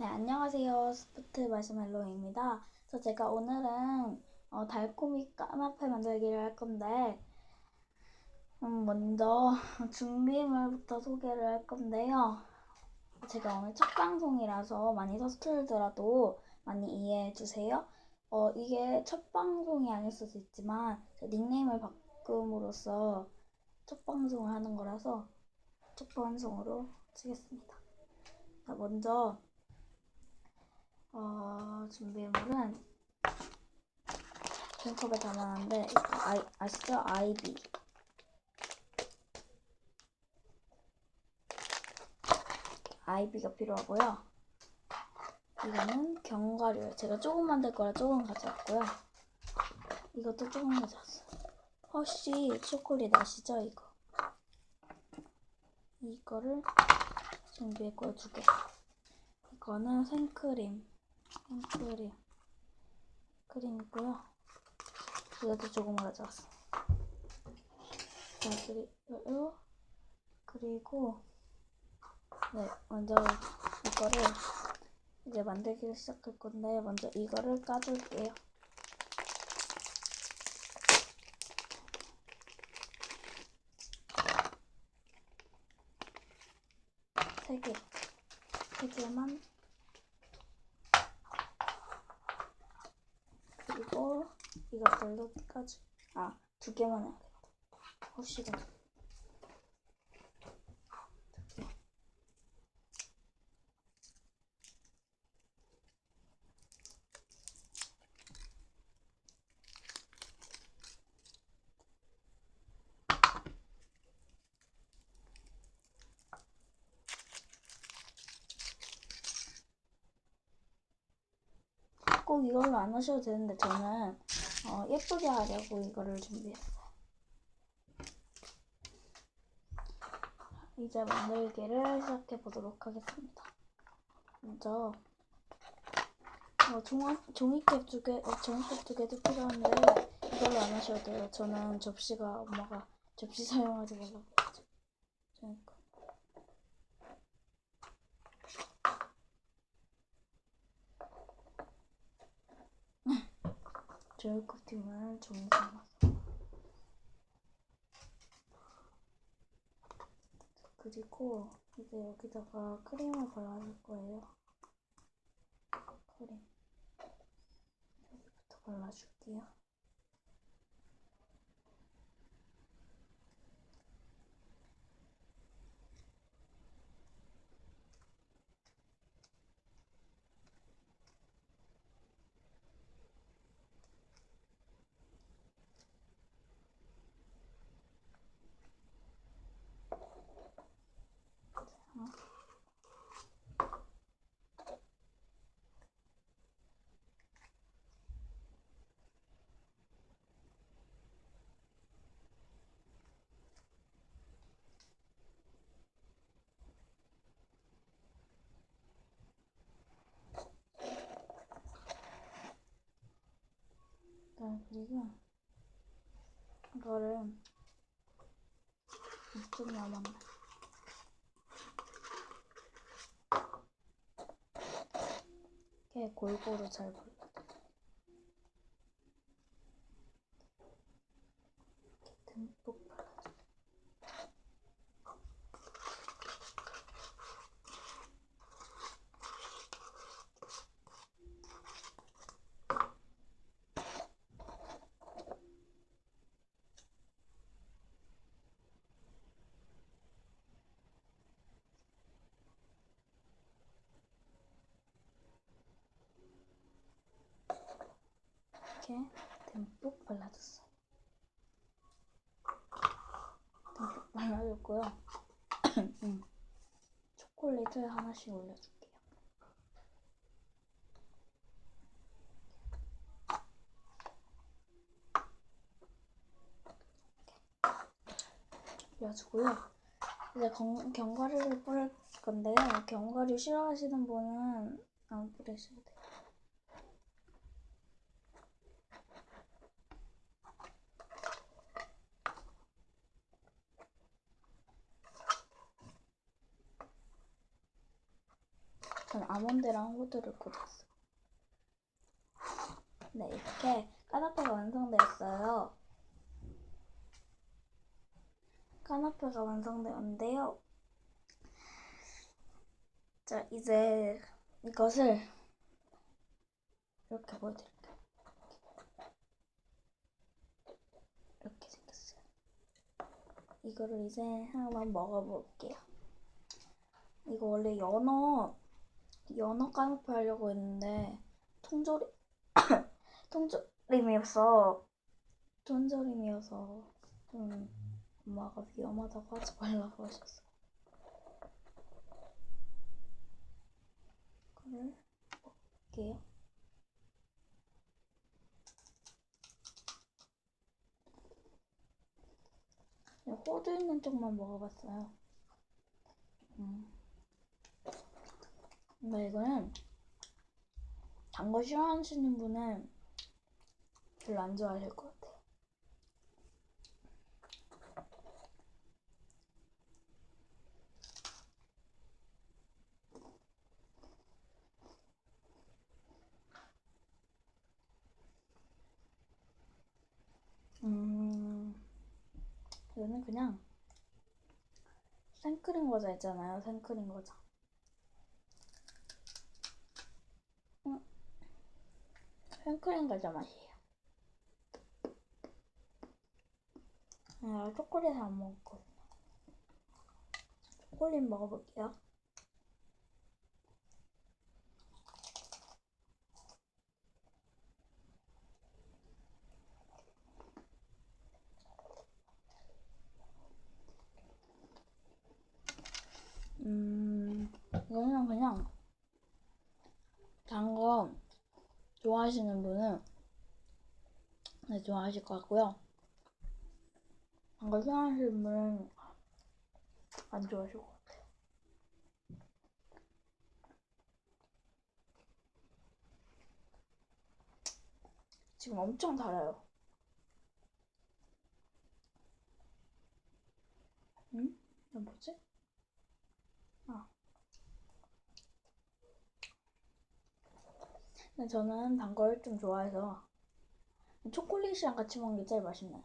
네, 안녕하세요. 스프트 마시멜로입니다. 그래서 제가 오늘은 어, 달콤이 까나페 만들기를 할 건데, 음, 먼저 준비물부터 소개를 할 건데요. 제가 오늘 첫 방송이라서 많이 서툴더라도 많이 이해해 주세요. 어, 이게 첫 방송이 아닐 수도 있지만, 제 닉네임을 바꿈으로써 첫 방송을 하는 거라서 첫 방송으로 치겠습니다. 자, 먼저 어, 준비물은 종컵에 담아놨는데 아이, 아시죠? 아이비. 아이비가 필요하고요. 이거는 견과류. 제가 조금 만들 거라 조금 가져왔고요. 이것도 조금 가져왔어요. 허쉬 초콜릿 아시죠? 이거. 이거를 준비했고요 두개 이거는 생크림 생크림 크림이고요. 이것도 조금 가져왔어. 자, 그리고 그리고 네 먼저 이거를 이제 만들기를 시작할 건데 먼저 이거를 까줄게요. 세 개, 세 개만 그리고 이것들도 까지 아, 두 개만 해야겠다. 혹시가 꼭 이걸로 안 하셔도 되는데 저는 어, 예쁘게 하려고 이거를 준비했어요. 이제 만들기를 시작해 보도록 하겠습니다. 먼저 어, 종, 종이캡 두 개, 어, 종이캡 두 개도 필요한데 이걸로 안 하셔도 돼요. 저는 접시가 엄마가 접시 사용하지 말라고 했죠. 그러니까. 제일 코팅을 종이 담아서 그리고 이제 여기다가 크림을 발라줄 거예요. 크림 여기부터 발라줄게요. 자, 그리고 이거를 좀 남았네. 이렇게 골고루 잘 발라. 듬뿍 이렇게 듬뿍 발라줬어요. 듬뿍 발라줬고요. 음. 초콜릿을 하나씩 올려줄게요. 올려주고요. 이제 경, 견과류를 뿌릴 건데요. 견과류 싫어하시는 분은 안 뿌리셔도 돼요. 아몬드랑 호두를 꽂았어요. 네, 이렇게 까나페가 완성되었어요. 까나페가 완성되었는데요. 자, 이제 이것을 이렇게 보여드릴게요. 이렇게 생겼어요. 이거를 이제 한번 먹어볼게요. 이거 원래 연어, 연어 까나페 하려고 했는데, 통조림, 통조림이어서, 통조림이어서, 좀, 엄마가 위험하다고 하지 말라고 하셨어요. 이거를 먹을게요. 네, 호두 있는 쪽만 먹어봤어요. 음. 근데 이거는 단 거 싫어하시는 분은 별로 안 좋아하실 것 같아요. 음, 이거는 그냥 생크림 과자 있잖아요. 생크림 과자. 음, 생크림 과자 맛이에요. 아, 초콜릿 안 먹었거든요. 초콜릿 먹어볼게요. 음, 이거는 그냥 단 거 좋아하시는 분은 네, 좋아하실 것 같고요. 단거 싫어하시는 분은 안 좋아하실 것 같아요. 지금 엄청 달아요. 응? 이거 뭐지? 아. 근데 저는 단 걸 좀 좋아해서 초콜릿이랑 같이 먹는 게 제일 맛있네요.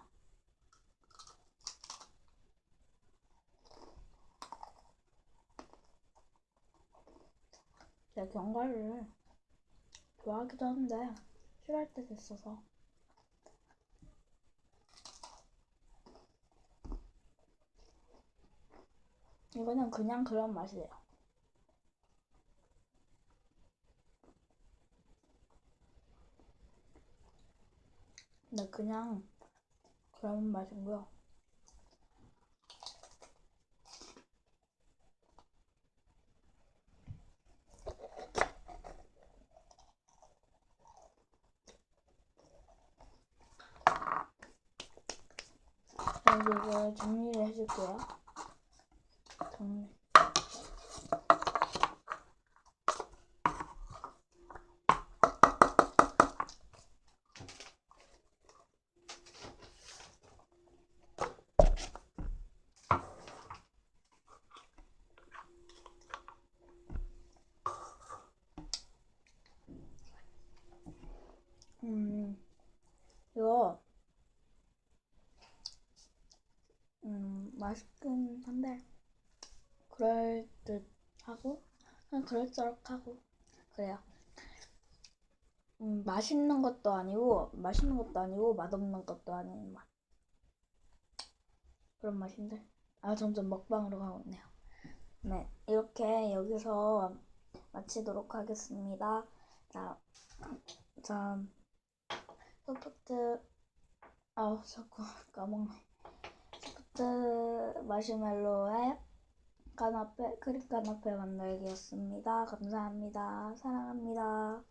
제가 견과류를 좋아하기도 하는데 싫어할 때도 있어서 이거는 그냥 그런 맛이에요. 근데 그냥 그런 맛이고요. 자, 이제 이걸 정리를 해줄게요. 정리. 음, 이거, 음, 맛있긴 한데, 그럴 듯 하고, 그냥 그럴싸록 하고, 그래요. 음, 맛있는 것도 아니고, 맛있는 것도 아니고, 맛없는 것도 아닌 맛. 그런 맛인데, 아, 점점 먹방으로 가고 있네요. 네, 이렇게 여기서 마치도록 하겠습니다. 자, 자, 소프트, 아우, 자꾸 까먹네. 마시멜로의 까나페, 크림 까나페 만들기였습니다. 감사합니다. 사랑합니다.